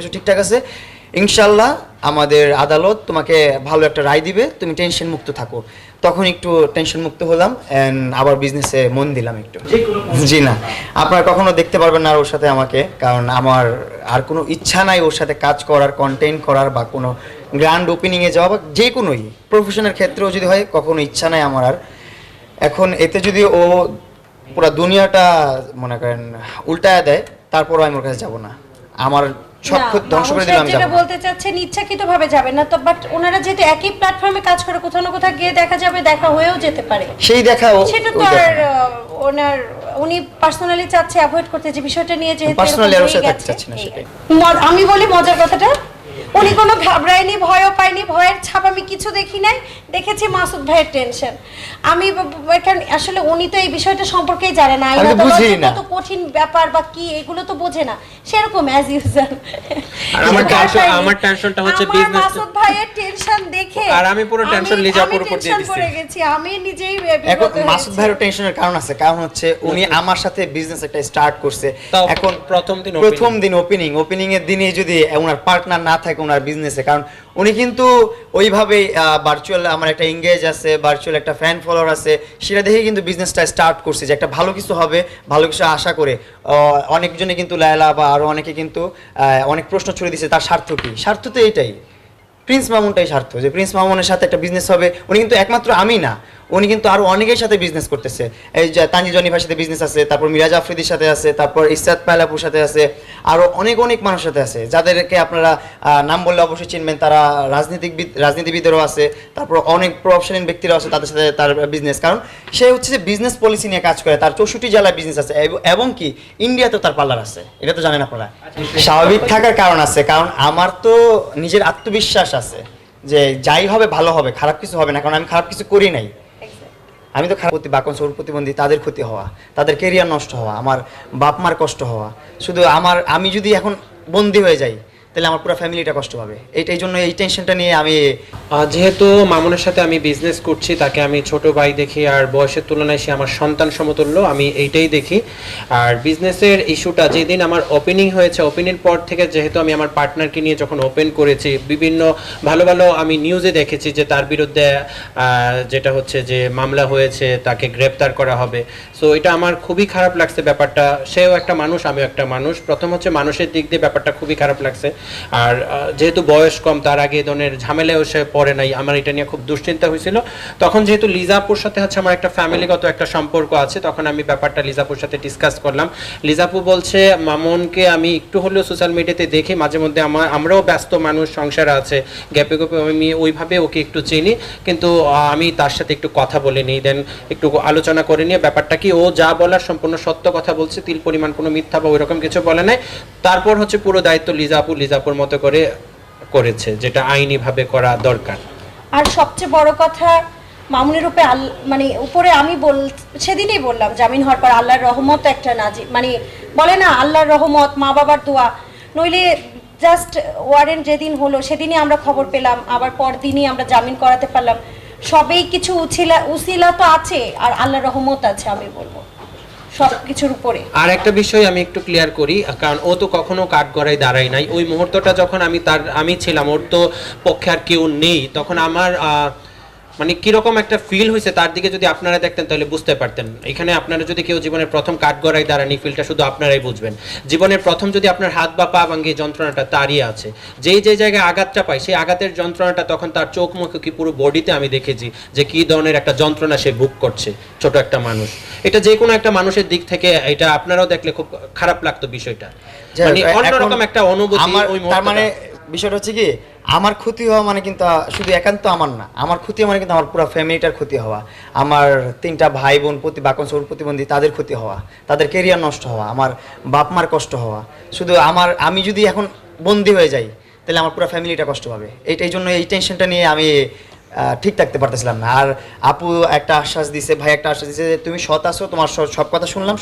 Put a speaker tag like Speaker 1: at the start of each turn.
Speaker 1: কিছু ঠিকঠাক আছে ইনশাল্লাহ আমাদের আদালত তোমাকে ভালো একটা রায় দিবে তুমি টেনশন মুক্ত থাকো। তখন একটু টেনশন মুক্ত হলাম অ্যান্ড আবার বিজনেসে মন দিলাম একটু। জি না আপনারা কখনো দেখতে পারবেন না আর ওর সাথে আমাকে কারণ আমার আর কোনো ইচ্ছা নাই ওর সাথে কাজ করার কন্টেন্ট করার বা কোনো গ্র্যান্ড ওপেনিংয়ে যাওয়া বা যে কোনোই। প্রফেশনের ক্ষেত্রেও যদি হয় কখনো ইচ্ছা নাই আমার আর। এখন এতে যদি ও পুরো দুনিয়াটা মনে করেন উল্টায় দেয় তারপরও আমি ওর কাছে যাব না। আমার সব
Speaker 2: না,
Speaker 1: ধ্বংস করে দিলাম
Speaker 2: যেটা বলতে চাচ্ছেন ইচ্ছাকৃত ভাবে না তো বাট ওনারা যেহেতু একই প্ল্যাটফর্মে কাজ করে কোথাও না কোথাও গিয়ে দেখা যাবে দেখা হয়েও যেতে পারে।
Speaker 1: সেই দেখা
Speaker 2: সেটা তো আর ওনার উনি পার্সোনালি চাচ্ছে অ্যাভয়েড করতে যে বিষয়টা নিয়ে যেহেতু
Speaker 1: Personally আর সাথে থাকতে
Speaker 2: গেছে,
Speaker 1: না সেটাই।
Speaker 2: আমি বলি মজার কথাটা উনি কোনো ঘাবড়ায়নি ভয়ও পায়নি ভয়ের ছাপ আমি কিছু দেখি নাই। দেখেছি মাসুদ ভাইয়ের টেনশন আমি কারণ আসলে উনি তো এই বিষয়টা সম্পর্কেই জানে না। আইন
Speaker 1: তো
Speaker 2: কঠিন ব্যাপার বা কি এগুলো তো বোঝে না। সেরকম অ্যাজ ইউজুয়াল
Speaker 3: আর আমার টেনশনটা হচ্ছে বিজনেস
Speaker 2: মাসুদ ভাইয়ের দেখে।
Speaker 3: আর আমি পুরো লিজাপুর উপর দিয়ে দিছি।
Speaker 2: পড়ে গেছি আমি নিজেই
Speaker 1: এখন মাসুদ ভাইয়ের টেনশনের কারণ আছে কারণ হচ্ছে উনি আমার সাথে বিজনেস একটা স্টার্ট করছে। এখন
Speaker 3: প্রথম দিন
Speaker 1: প্রথম দিন ওপেনিং ওপেনিং এর দিনে যদি ওনার পার্টনার না থাকে ওনার বিজনেসে কারণ উনি কিন্তু ওইভাবেই ভার্চুয়াল আমার একটা এঙ্গেজ আছে ভার্চুয়াল একটা ফ্যান ফলোয়ার আছে সেটা দেখে কিন্তু বিজনেসটা স্টার্ট করছে যে একটা ভালো কিছু হবে ভালো কিছু আশা করে। আহ, অনেকজনে কিন্তু লায়লা বা আরও অনেকে কিন্তু আহ, অনেক প্রশ্ন ছুড়ে দিছে তার স্বার্থ কি? স্বার্থ তো এইটাই প্রিন্স মামুনটাই স্বার্থ যে প্রিন্স মামুনের সাথে একটা বিজনেস হবে, উনি কিন্তু একমাত্র আমি না। উনি কিন্তু আরও অনেকের সাথে বিজনেস করতেছে। এই যে তানজি জনিভার সাথে বিজনেস আছে, তারপর মিরাজ আফ্রিদির সাথে আছে, তারপর ইসাদ পায়লাপুর সাথে আছে, আরও অনেক অনেক মানুষের সাথে আছে। যাদেরকে আপনারা নাম বললে অবশ্যই চিনবেন, তারা রাজনীতিবিদ, রাজনীতিবিদেরও আছে, তারপর অনেক প্রফেশনাল ব্যক্তিরাও আছে তাদের সাথে তার বিজনেস কারণ সে হচ্ছে যে বিজনেস পলিসি নিয়ে কাজ করে, তার চৌষট্টি জেলায় বিজনেস আছে, এবং কি ইন্ডিয়াতেও তার পার্লার আছে, এটা তো জানেন আপনারা। স্বাভাবিক থাকার কারণ আছে, কারণ আমার তো নিজের আত্মবিশ্বাস আছে যে যাই হবে, ভালো হবে, খারাপ কিছু হবে না, কারণ আমি খারাপ কিছু করি নাই। আমি তো খারাপ প্রতি বাকন সৌর প্রতিবন্ধী, তাদের ক্ষতি হওয়া, তাদের কেরিয়ার নষ্ট হওয়া, আমার বাপ মার কষ্ট হওয়া, শুধু আমার, আমি যদি এখন বন্দি হয়ে যাই তাহলে আমার পুরো ফ্যামিলিটা কষ্ট পাবে। এইটাই জন্য এই টেনশনটা নিয়ে আমি
Speaker 3: যেহেতু মামুনের সাথে আমি বিজনেস করছি, তাকে আমি ছোট ভাই দেখি, আর বয়সের তুলনায় সে আমার সন্তান সমতুল্য, আমি এইটাই দেখি। আর বিজনেসের ইস্যুটা যেদিন আমার ওপেনিং হয়েছে ওপেনিং পর থেকে যেহেতু আমি আমার পার্টনারকে নিয়ে যখন ওপেন করেছি, বিভিন্ন ভালো ভালো আমি নিউজে দেখেছি যে তার বিরুদ্ধে যেটা হচ্ছে যে মামলা হয়েছে, তাকে গ্রেপ্তার করা হবে। সো এটা আমার খুবই খারাপ লাগছে ব্যাপারটা। সেও একটা মানুষ, আমিও একটা মানুষ। প্রথম হচ্ছে মানুষের দিক দিয়ে ব্যাপারটা খুবই খারাপ লাগছে। আর যেহেতু বয়স কম, তার আগে ধরনের ঝামেলাও সে পড়ে নাই। আমার এটা নিয়ে খুব দুশ্চিন্তা হয়েছিল। তখন যেহেতু লিজাপুর সাথে হচ্ছে আমার একটা ফ্যামিলিগত একটা সম্পর্ক আছে, তখন আমি ব্যাপারটা লিজাপুর সাথে ডিসকাস করলাম। লিজাপু বলছে, মামনকে আমি একটু হলেও সোশ্যাল মিডিয়াতে দেখি। মাঝে মধ্যে আমার, আমরাও ব্যস্ত মানুষ, সংসার আছে। গ্যাপে গ্যাপে আমি ওইভাবে ওকে একটু চিনি। কিন্তু আমি তার সাথে একটু কথা বলে নিই। দেন একটু আলোচনা করে নিয়ে ব্যাপারটা কি, ও যা বলার সম্পূর্ণ সত্য কথা বলছে। তিল পরিমাণ কোনো মিথ্যা বা ওইরকম কিছু বলে নাই। তারপর হচ্ছে পুরো দায়িত্ব লিজাপু লিজাপুর মতো করে করেছে, যেটা আইনিভাবে করা দরকার।
Speaker 2: আর সবচেয়ে বড় কথা, মামুনের উপরে মানে উপরে আমি বল, সেদিনই বললাম জামিন হওয়ার পর আল্লাহর রহমত একটা নাজি মানে বলে না, আল্লাহর রহমত মা বাবার দোয়া, নইলে জাস্ট ওয়ারেন্ট যেদিন হলো, সেদিনই আমরা খবর পেলাম, আবার পরদিনই আমরা জামিন করাতে পারলাম। সবেই কিছু উছিলা, উসিলা তো আছে, আর আল্লাহর রহমত আছে, আমি বলব। সব কিছুর উপরে।
Speaker 3: আর একটা বিষয় আমি একটু ক্লিয়ার করি কারণ ও তো কখনো কাঠ গড়াই দাঁড়ায় নাই। ওই মুহূর্তটা যখন আমি তার আমি ছিলাম ওর তো পক্ষে আর কেউ নেই। তখন আমার আহ, মানে কীরকম একটা ফিল হয়েছে তার দিকে যদি আপনারা দেখতেন তাহলে বুঝতে পারতেন। এখানে আপনারা যদি কেউ জীবনের প্রথম কাঠ গড়াই দাঁড়ানি ফিলটা শুধু আপনারাই বুঝবেন। জীবনের প্রথম যদি আপনার হাত বা পা ভাঙ্গি যন্ত্রণাটা তারই আছে। যেই যে জায়গায় আঘাতটা পায় সেই আঘাতের যন্ত্রণাটা তখন তার চোখ মুখে কি পুরো বডিতে আমি দেখেছি যে কি ধরনের একটা যন্ত্রণা সে বুক করছে ছোট একটা মানুষ। এটা যে কোনো একটা মানুষের দিক থেকে এটা আপনারাও দেখলে খুব খারাপ লাগতো বিষয়টা। মানে অন্যরকম একটা অনুভূতি
Speaker 1: তার মানে বিষয়টা হচ্ছে কি আমার ক্ষতি হওয়া মানে কিন্তু শুধু একান্ত আমার না, আমার ক্ষতি মানে কিন্তু আমার পুরো ফ্যামিলিটার ক্ষতি হওয়া, আমার তিনটা ভাই বোন প্রতি বাকন সৌর প্রতিবন্ধী তাদের ক্ষতি হওয়া, তাদের কেরিয়ার নষ্ট হওয়া, আমার বাপ মার কষ্ট হওয়া, শুধু আমার, আমি যদি এখন বন্দি হয়ে যাই, তাহলে আমার পুরো ফ্যামিলিটা কষ্ট পাবে। এইটাই জন্য এই টেনশনটা নিয়ে আমি ঠিক থাকতে পারতেছিলাম না। আর আপু একটা আশ্বাস দিছে, ভাই একটা আশ্বাস দিছে যে, তুমি সৎ আছো, তোমার সব- সব কথা শুনলাম